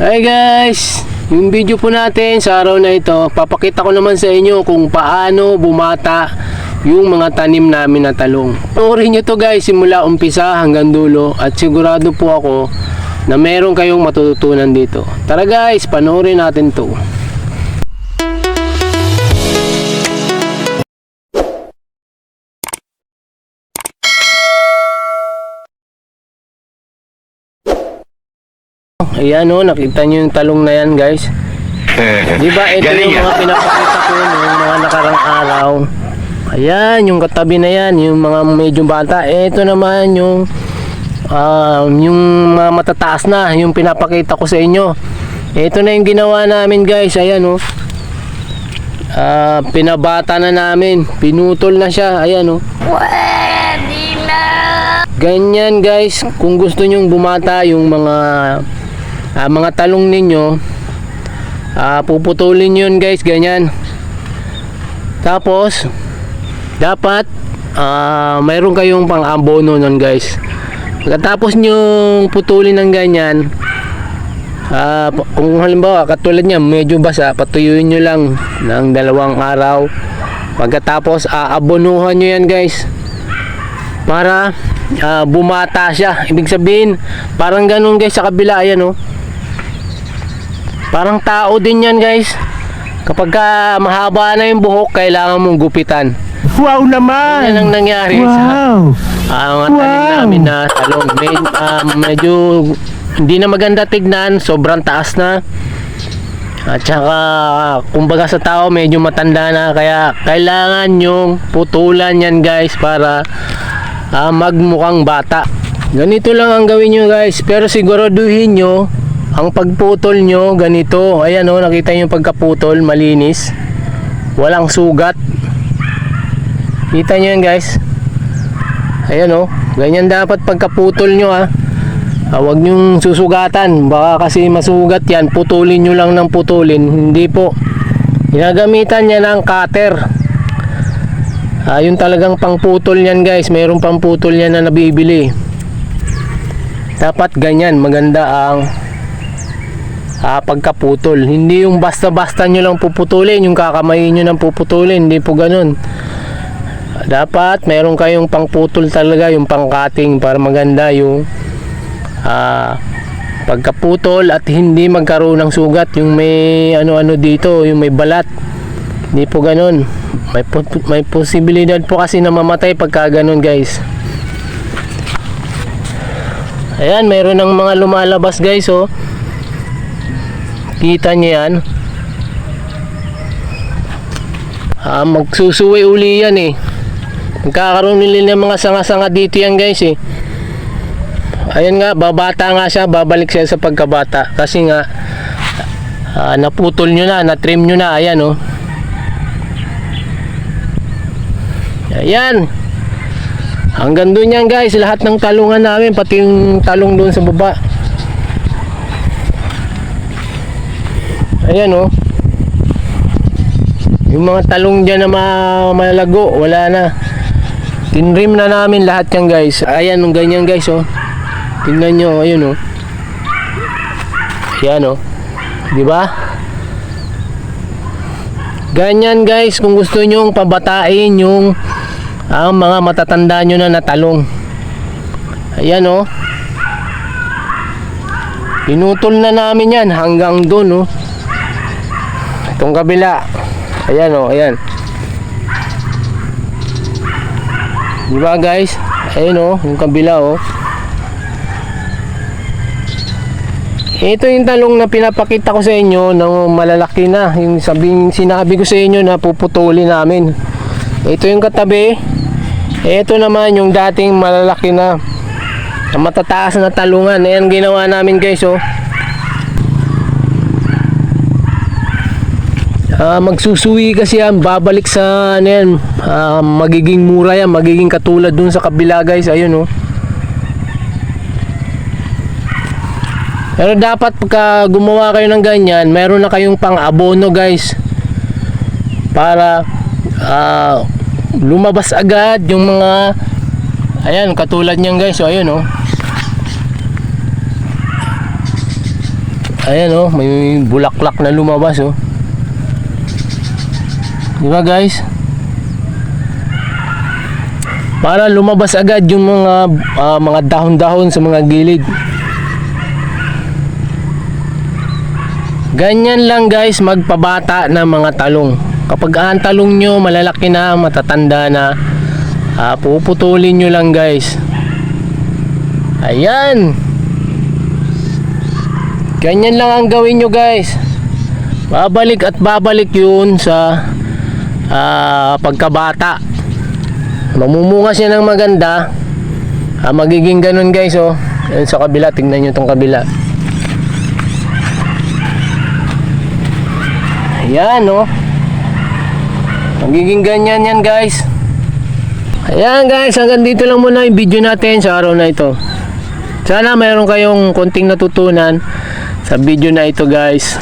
Hi guys! Yung video po natin sa araw na ito, papakita ko naman sa inyo kung paano bumata yung mga tanim namin na talong. Panoorin nyo to guys simula umpisa hanggang dulo at sigurado po ako na meron kayong matututunan dito. Tara guys, panoorin natin to. Ayan o, nakita nyo yung talong na yan guys. Di ba ito Galing yung mga pinapakita ko noong mga nakarang araw. Ayan, yung katabi na yan, yung mga medyo bata. Ito naman yung ah, yung mga matataas na, yung pinapakita ko sa inyo. Ito na yung ginawa namin guys, ayan oh. Ah, pinabata na namin, pinutol na siya, ayan oh. Ganyan guys, kung gusto nyong bumata yung mga ah, mga talong ninyo, ah, puputulin yun guys, ganyan. Tapos, dapat ah, mayroon kayong pang abono nun guys. Pagkatapos nyong putulin ng ganyan, pa- kung halimbawa katulad niya medyo basa, patuyuin nyo lang ng dalawang araw. Pagkatapos, aabonuhan nyo yan guys para ah, bumata siya. Ibig sabihin, parang ganun guys sa kabila, ayan oh. Parang tao din yan guys. Kapag ka mahaba na yung buhok, kailangan mong gupitan. Wow naman! Yan ang nangyari sa Wow! ah, mga tanim Wow! namin na talong. Med, ah, medyo hindi na maganda tignan, sobrang taas na. At saka, kumbaga sa tao, medyo matanda na. Kaya, kailangan yung putulan yan guys para ah, magmukhang bata. Ganito lang ang gawin nyo guys. Pero siguraduhin nyo, ang pagputol nyo, ganito. Ayan o, nakita nyo yung pagkaputol, malinis. Walang sugat. Kita nyo yan guys. Ayan o, ganyan dapat pagkaputol nyo ha. Ah, huwag nyong susugatan. Baka kasi masugat yan. Putulin nyo lang ng putulin. Hindi po. Ginagamitan niya ng cutter. Ah, yun talagang pangputol yan guys. Mayroong pangputol yan na nabibili. Dapat ganyan. Maganda ang ah, pagkaputol. Hindi yung basta-basta nyo lang puputulin. Yung kakamayin nyo lang puputulin. Hindi po ganun. Dapat meron kayong pangputol talaga. Yung pangkating para maganda yung ah, pagkaputol at hindi magkaroon ng sugat yung may ano-ano dito, yung may balat. Hindi po ganun. May, po- may posibilidad po kasi na mamatay pagka ganun guys. Ayan, meron ng mga lumalabas guys oh. Kita niyo yan. Ah, magsusuwi uli yan eh. Magkakaroon nila ng mga sanga-sanga dito yan guys eh. Ayun nga, babata nga siya, babalik siya sa pagkabata. Kasi nga, ah, naputol nyo na, natrim nyo na, ayan oh. Ayan. Hanggang doon yan guys, lahat ng talungan namin, pati yung talong doon sa baba. Ayan oh. Yung mga talong dyan na ma- malago, wala na. Tinrim na namin lahat yan guys. Ayan, yung ganyan guys oh. Tingnan nyo, ayun oh. Ayan oh. Di ba? Ganyan guys, kung gusto nyo pabatain yung ang mga matatanda nyo na natalong. Ayan oh. Pinutol na namin yan hanggang doon oh. Itong kabila. Ayan oh, ayan. Di guys? Ayun oh, yung kabila oh. Ito yung talong na pinapakita ko sa inyo na malalaki na. Yung sabing, sinabi ko sa inyo na puputulin namin. Ito yung katabi. Ito naman yung dating malalaki na, na matataas na talungan. Ayan ginawa namin guys oh. Ah, magsusuwi kasi yan, babalik sa ano yan, ah, magiging mura yan, magiging katulad dun sa kabila guys, ayun oh. Pero dapat pagka gumawa kayo ng ganyan, meron na kayong pang abono guys. Para ah, lumabas agad yung mga ayan katulad niyan guys, so ayun oh. Ayan oh, may bulaklak na lumabas oh. Di ba guys? Para lumabas agad yung mga ah, mga dahon-dahon sa mga gilid. Ganyan lang guys magpabata ng mga talong. Kapag ang talong nyo malalaki na, matatanda na, ah, puputulin nyo lang guys. Ayan. Ganyan lang ang gawin nyo guys. Babalik at babalik yun sa ah, pagkabata. Mamumunga siya ng maganda. Ah, magiging ganun guys oh. Yan sa kabila, tingnan nyo tong kabila. Ayan oh. Magiging ganyan yan guys. Ayan guys, hanggang dito lang muna yung video natin sa araw na ito. Sana mayroon kayong konting natutunan sa video na ito guys.